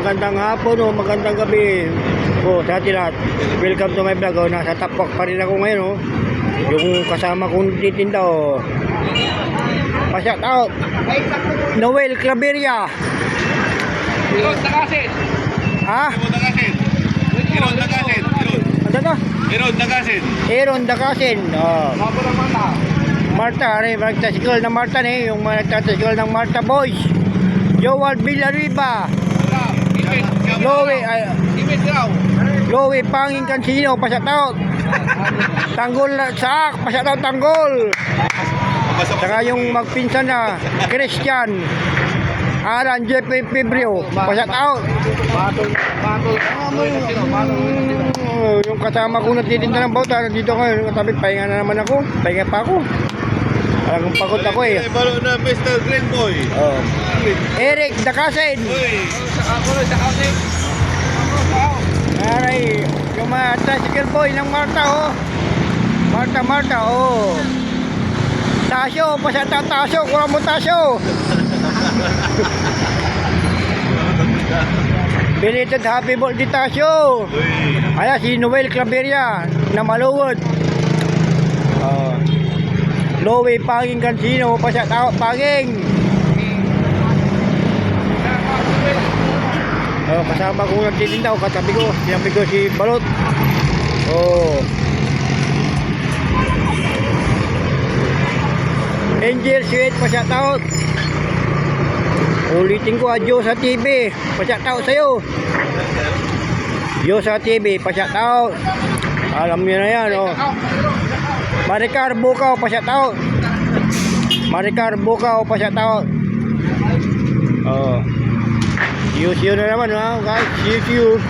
magandang hapon o magandang gabi po sa atin lahat. Welcome to my vlog. Oh, nasa tapak pa rin ako ngayon. Oh. Yung kasama kong titinda. Oh. Pa-shout out. Noel Claveria. Iron Tagasin. Ha? Iron Dagasin. Iron Dagasin. Iron. Ano to? Iron Dagasin. Aaron Dakasin. Oh. Mabo ng mata. Marta, rin, nagtasikol ng Marta ni, yung mga nagtasikol ng Marta Boys. Joel Villarriba. Imit. Lowe, ay. Lowe Panging Cansino, pa-shout out. Tanggol na saak, pa-shout out Tanggol. Saka yung magpinsan na Christian. Aran Jeppe Fibrio, pa-shout out. Batol. Batol. Sino? Batol. Oh, yung kasama ko nagtitinda ng bauta, nandito ko, katabi, pahinga na naman ako. Pahinga pa ako. Talagang pagod ako eh. Balo na Mr. Green Boy. Oh. Eric Dakasin. Uy. Sa kakuloy. Sa kausik. Aray, yung mga tricycle boy ng Marta, oh. Marta, Marta, oh. Tasyo, pasata tasyo, kurang mo tasyo. Belated happy birthday tasyo. Uy. Ayan, si Noel Claveria na maluwod. Oh. Lowe Panging Cansino, pasata Panging. Oh, kasama ko nagtitinda, oh, katabi ko, sinabi ko si Balot. Oh. Angel Sweet, pa-shout out. Ulitin ko, adyo sa TV. Pa-shout out sa'yo. Yo sa TV, pa-shout out. Alam niyo na yan, oh. Maricar Bukaw, pa-shout out. Maricar Bukaw, pa-shout out. Oh. You na naman, ha, guys. You.